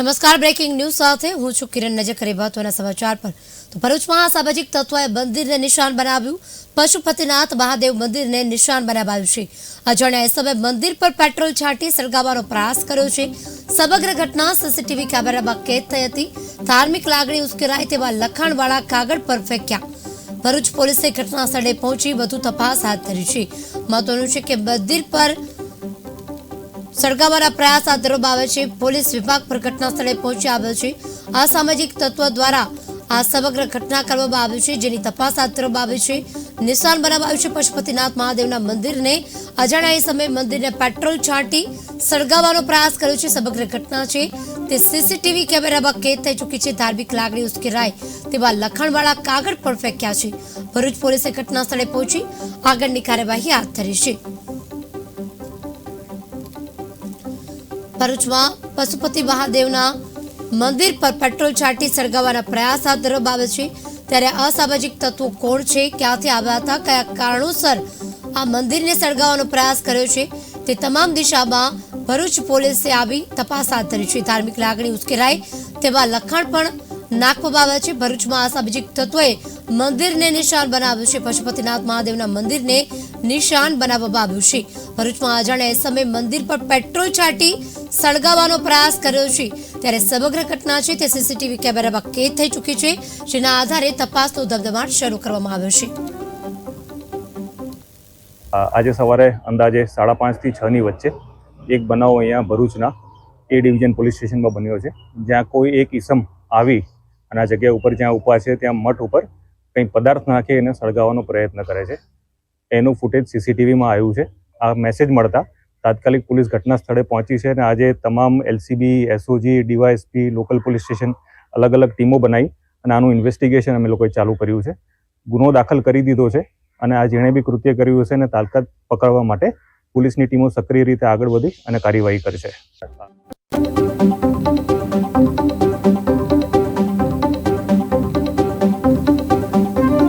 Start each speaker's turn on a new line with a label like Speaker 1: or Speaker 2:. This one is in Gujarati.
Speaker 1: નમસ્કાર બ્રેકિંગ ન્યૂઝ સાથે હું છું કિરણ નજર કરી મહત્વના સમાચાર પર તો ભરૂચમાં સામાજિક તત્વોએ મંદિરને નિશાન બનાવ્યું પશુપતિનાથ મહાદેવ મંદિરને નિશાન બનાવાયું છે અજાણ્યા એ સમયે મંદિર પર પેટ્રોલ છાંટી સળગાવવાનો પ્રયાસ કર્યો છે સમગ્ર ઘટના સીસીટીવી કેમેરામાં કેદ થઈ હતી ધાર્મિક લાગણી ઉશ્કેરાય તેવા લખાણવાળા કાગળ પર ફેંક્યા ભરૂચ પોલીસે ઘટના સ્થળે પહોંચી વધુ તપાસ હાથ ધરી છે મહત્વનું છે કે મંદિર પર સળગાવવાના પ્રયાસ હાથ ધરવામાં આવે છે પોલીસ વિભાગ પર ઘટના સ્થળે પહોંચી આવ્યો છે અસામાજિક તત્વ દ્વારા આ સમગ્ર ઘટના કરવામાં આવી છે જેની તપાસ હાથ ધરવામાં આવી છે નિશાન બનાવવામાં આવ્યું છે પશુપતિનાથ મહાદેવના મંદિરને અજાણ્યા એ સમયે મંદિરને પેટ્રોલ છાંટી સળગાવવાનો પ્રયાસ કર્યો છે સમગ્ર ઘટના છે તે સીસીટીવી કેમેરામાં કેદ થઈ ચૂકી છે ધાર્મિક લાગણી ઉશ્કેરાય તેવા લખાણવાળા કાગળ પણ ફેંક્યા છે ભરૂચ પોલીસે ઘટના સ્થળે પહોંચી આગળની કાર્યવાહી હાથ ધરી છે ભરૂચમાં પશુપતિ મહાદેવના મંદિર પર પેટ્રોલ છાંટી સળગાવવાના પ્રયાસ હાથ ધરવામાં આવે છે ત્યારે અસામાજિક તત્વો કોણ છે ક્યાંથી આવ્યા હતા કયા કારણોસર આ મંદિરને સળગાવવાનો પ્રયાસ કર્યો છે તે તમામ દિશામાં ભરૂચ પોલીસે આવી તપાસ હાથ ધરી છે ધાર્મિક લાગણી ઉશ્કેરાય તેવા લખાણ પણ નાખવામાં આવ્યા છે ભરૂચમાં આશા બીજી તત્વોએ મંદિરને નિશાન બનાવ્યું છે પશુપતિનાથ મહાદેવના મંદિરને નિશાન બનાવવામાં આવ્યું છે ભરૂચમાં એ સમયે મંદિર પર પેટ્રોલ છાંટી સળગાવવાનો પ્રયાસ કર્યો છે ત્યારે સમગ્ર ઘટના છે તે સીસીટીવી કેમેરામાં કેદ થઈ ચૂકી છે જેના આધારે તપાસનો ધમધમાટ શરૂ કરવામાં આવ્યો છે
Speaker 2: આજે સવારે અંદાજે સાડા પાંચથી છની વચ્ચે એક બનાવ અહીંયા ભરૂચના એ ડિવિઝન પોલીસ સ્ટેશનમાં બન્યો છે જ્યાં કોઈ એક ઈસમ આવી અને આ જગ્યા ઉપર જ્યાં ઊભા છે ત્યાં મઠ ઉપર કંઈ પદાર્થ નાખી એને સળગાવવાનો પ્રયત્ન કરે છે એનું ફૂટેજ સીસીટીવીમાં આવ્યું છે આ મેસેજ મળતા તાત્કાલિક પોલીસ ઘટના સ્થળે પહોંચી છે અને આજે તમામ LCB SOG DYSP local police station અલગ અલગ ટીમો બનાવી અને આનું ઇન્વેસ્ટિગેશન અમે લોકોએ ચાલુ કર્યું છે ગુનો દાખલ કરી દીધો છે અને આ જેણે બી કૃત્ય કર્યું હશે એને તાલકાત પકડવા માટે પોલીસની ટીમો સક્રિય રીતે આગળ વધી અને કાર્યવાહી કરશે